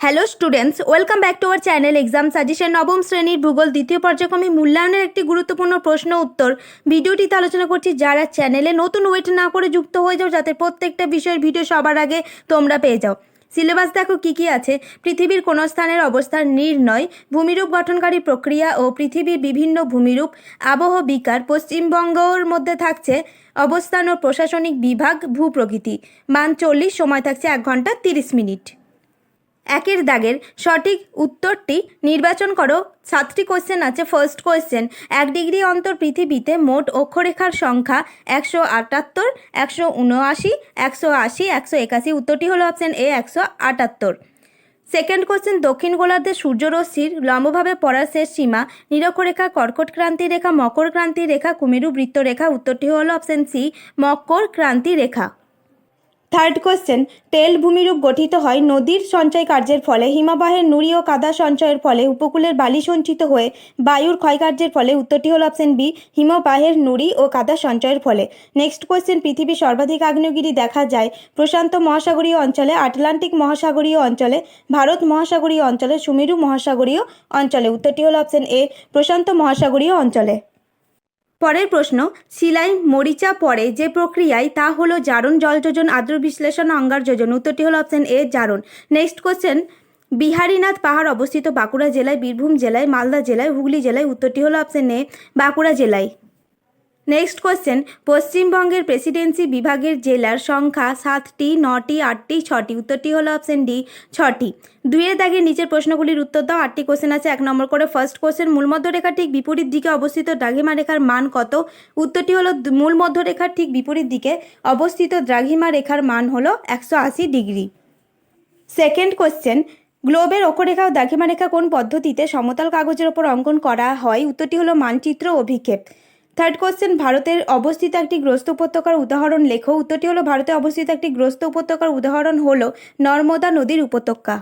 Hello students welcome back to our channel exam suggestion নবম শ্রেণির ভূগোল দ্বিতীয় পর্যায়ক্রমে মূল্যায়নের একটি গুরুত্বপূর্ণ প্রশ্ন উত্তর। ভিডিওটিতে আলোচনা করছি যারা চ্যানেলে নতুন ওয়েট না করে যুক্ত হয়ে যাও, যাতে প্রত্যেকটা বিষয়ের ভিডিও সবার আগে তোমরা পেয়ে যাও। সিলেবাস দেখো কী কী আছে। পৃথিবীর কোন স্থানের অবস্থান নির্ণয়, ভূমিরূপ গঠনকারী প্রক্রিয়া ও পৃথিবীর বিভিন্ন ভূমিরূপ, আবহ বিকার, পশ্চিমবঙ্গর মধ্যে থাকছে অবস্থান ও প্রশাসনিক বিভাগ, ভূপ্রকৃতি। মান চল্লিশ, সময় থাকছে এক ঘণ্টা তিরিশ মিনিট। একের দাগের সঠিক উত্তরটি নির্বাচন করো। সাতটি কোয়েশ্চেন আছে। ফার্স্ট কোয়েশ্চেন এক ডিগ্রি অন্তর পৃথিবীতে মোট অক্ষরেখার সংখ্যা একশো আটাত্তর, একশো উনআশি, একশো আশি, একশো একাশি। উত্তরটি হলো অপশন এ একশো আটাত্তর। সেকেন্ড কোশ্চেন দক্ষিণ গোলার্ধে সূর্যরশ্মির লম্বভাবে পড়ার শেষ সীমা, নিরক্ষরেখা, কর্কট ক্রান্তি রেখা, মকর ক্রান্তি রেখা, কুমেরু বৃত্তরেখা উত্তরটি হলো অপশন সি মকর ক্রান্তি রেখা। থার্ড কোশ্চেন তেল ভূমিরূপ গঠিত হয় নদীর সঞ্চয় কার্যের ফলে, হিমবাহের নুড়ি ও কাদা সঞ্চয়ের ফলে, উপকূলের বালি সঞ্চিত হয়ে বায়ুর ক্ষয়কার্যের ফলে, উত্তরটি হল অপশন বি হিমবাহের নুড়ি ও কাদা সঞ্চয়ের ফলে। নেক্সট কোশ্চেন পৃথিবীর সর্বাধিক আগ্নেয়গিরি দেখা যায় প্রশান্ত মহাসাগরীয় অঞ্চলে, আটলান্টিক মহাসাগরীয় অঞ্চলে, ভারত মহাসাগরীয় অঞ্চলে, সুমেরু মহাসাগরীয় অঞ্চলে। উত্তরটি হল অপশন এ প্রশান্ত মহাসাগরীয় অঞ্চলে। পরের প্রশ্ন শিলায় মরিচা পরে যে প্রক্রিয়ায়, তা হলো জারণ জলযোজন আদ্র বিশ্লেষণ, অঙ্গার যোজন, উত্তরটি হলো অপশন এ জারণ। নেক্সট কোশ্চেন বিহারীনাথ পাহাড় অবস্থিত বাঁকুড়া জেলায়, বীরভূম জেলায়, মালদা জেলায়, হুগলি জেলায়, উত্তরটি হলো অপশন এ বাঁকুড়া জেলায়। নেক্সট কোশ্চেন পশ্চিমবঙ্গের প্রেসিডেন্সি বিভাগের জেলার সংখ্যা সাতটি, নটি, আটটি, ছটি। উত্তরটি হলো অপশন ডি ছটি। দুইয়ের দাগের নিচের প্রশ্নগুলির উত্তর দাও। আটটি কোশ্চেন আছে, এক নম্বর করে ফার্স্ট কোশ্চেন মূল মধ্যরেখার ঠিক বিপরীত দিকে অবস্থিত দ্রাঘিমা রেখার মান কত? উত্তরটি হলো মূল মধ্যরেখার ঠিক বিপরীত দিকে অবস্থিত দ্রাঘিমা রেখার মান হলো একশো আশি ডিগ্রি। সেকেন্ড কোশ্চেন গ্লোবের অক্ষরেখা ও দ্রাঘিমা রেখা কোন পদ্ধতিতে সমতল কাগজের ওপর অঙ্কন করা হয়? উত্তরটি হলো মানচিত্র অভিক্ষেপ। থার্ড কোশ্চেন ভারতের অবস্থিত একটি গ্রস্ত উপত্যকার উদাহরণ লেখো। উত্তরটি হলো, ভারতে অবস্থিত একটি গ্রস্ত উপত্যকার উদাহরণ হলো নর্মদা নদীর উপত্যকা।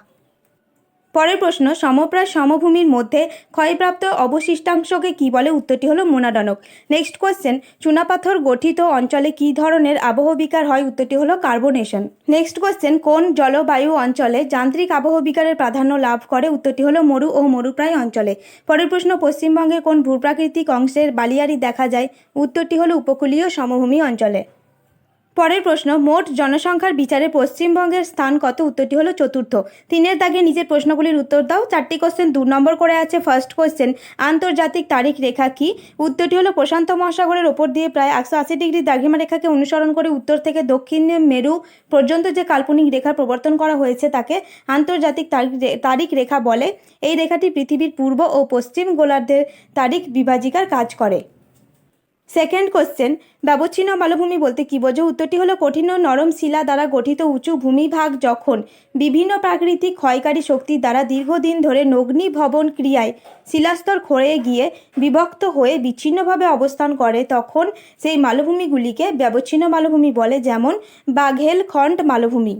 পরের প্রশ্ন সমপ্রায় সমভূমির মধ্যে ক্ষয়প্রাপ্ত অবশিষ্টাংশকে কি বলে? উত্তরটি হলো মোনাডনক নেক্সট কোয়েশ্চেন চুনাপাথর গঠিত অঞ্চলে কি ধরনের আবহবিকার হয়? উত্তরটি হলো কার্বনেশন নেক্সট কোয়েশ্চেন কোন জলবায়ু অঞ্চলে যান্ত্রিক আবহবিকারের প্রাধান্য লাভ করে? উত্তরটি হলো মরু ও মরুপ্রায় অঞ্চলে। পরের প্রশ্ন, পশ্চিমবঙ্গের কোন ভূপ্রাকৃতিক অংশের বালিয়ারি দেখা যায়? উত্তরটি হলো উপকূলীয় সমভূমি অঞ্চলে। পরের প্রশ্ন, মোট জনসংখ্যার বিচারে পশ্চিমবঙ্গের স্থান কত? উত্তরটি হলো চতুর্থ। তিনের দাগে নিজের প্রশ্নগুলির উত্তর দাও। চারটি কোশ্চেন দু নম্বর করে আছে। ফার্স্ট কোশ্চেন আন্তর্জাতিক তারিখ রেখা কি? উত্তরটি হলো প্রশান্ত মহাসাগরের ওপর দিয়ে প্রায় একশো আশি ডিগ্রি দ্রাঘিমা রেখাকে অনুসরণ করে উত্তর থেকে দক্ষিণ মেরু পর্যন্ত যে কাল্পনিক রেখার প্রবর্তন করা হয়েছে তাকে আন্তর্জাতিক তারিখ রেখা বলে। এই রেখাটি পৃথিবীর পূর্ব ও পশ্চিম গোলার্ধের তারিখ বিভাজিকার কাজ করে। সেকেন্ড কোশ্চেন ব্যবচ্ছিন্ন মালভূমি বলতে কি বোঝো? উত্তরটি হলো কঠিন ও নরম শিলা দ্বারা গঠিত উঁচু ভূমিভাগ যখন বিভিন্ন প্রাকৃতিক ক্ষয়কারী শক্তির দ্বারা দীর্ঘদিন ধরে নগ্নি ভবন ক্রিয়ায় শিলাস্তর ক্ষয়ে গিয়ে বিভক্ত হয়ে বিচ্ছিন্নভাবে অবস্থান করে, তখন সেই মালভূমিগুলিকে ব্যবচ্ছিন্ন মালভূমি বলে, যেমন বাঘেলখণ্ড মালভূমি।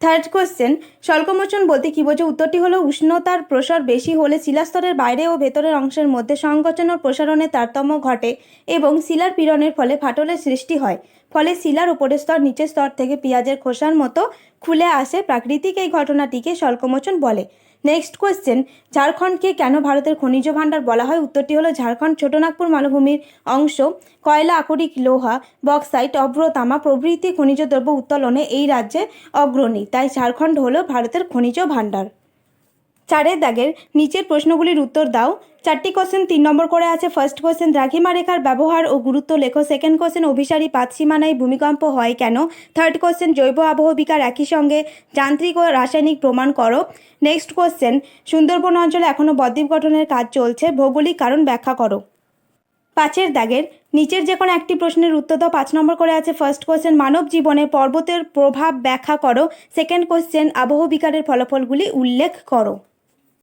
থার্ড কোয়েশ্চেন স্বল্পমোচন বলতে কি বোঝো? উত্তরটি হলো উষ্ণতার প্রসার বেশি হলে শিলাস্তরের বাইরে ও ভেতরের অংশের মধ্যে সংকোচন ও প্রসারণের তারতম্য ঘটে এবং শিলার পীড়নের ফলে ফাটলের সৃষ্টি হয়। ফলে শিলার উপরের স্তর, নিচের স্তর থেকে পেঁয়াজের খোসার মতো খুলে আসে। প্রাকৃতিক এই ঘটনাটিকে স্বল্পমোচন বলে। নেক্সট কোয়েশ্চেন ঝাড়খণ্ডকে কেন ভারতের খনিজ ভাণ্ডার বলা হয়? উত্তরটি হলো, ঝাড়খণ্ড ছোটনাগপুর মালভূমির অংশ, কয়লা, আকরিক, লোহা বক্সাইট অভ্র, তামা প্রভৃতি খনিজ দ্রব্য উত্তোলনে এই রাজ্যে অগ্রণী। তাই ঝাড়খণ্ড হলো ভারতের খনিজ ভাণ্ডার। চারের দাগের নিচের প্রশ্নগুলির উত্তর দাও। চারটি কোশ্চেন তিন নম্বর করে আছে। ফার্স্ট কোশ্চেন দ্রাঘিমা রেখার ব্যবহার ও গুরুত্ব লেখো। সেকেন্ড কোশ্চেন অভিসারী পাত সীমানায় ভূমিকম্প হয় কেন? থার্ড কোশ্চেন জৈব আবহবিকার একই সঙ্গে যান্ত্রিক ও রাসায়নিক প্রমাণ করো। নেক্সট কোশ্চেন সুন্দরবন অঞ্চলে এখনও বদ্বীপ গঠনের কাজ চলছে। ভৌগোলিক কারণ ব্যাখ্যা করো। পাঁচের দাগের নিচের যে কোনো একটি প্রশ্নের উত্তর দাও। পাঁচ নম্বর করে আছে। ফার্স্ট কোশ্চেন মানব জীবনে পর্বতের প্রভাব ব্যাখ্যা করো। সেকেন্ড কোশ্চেন আবহবিকারের ফলাফলগুলি উল্লেখ করো।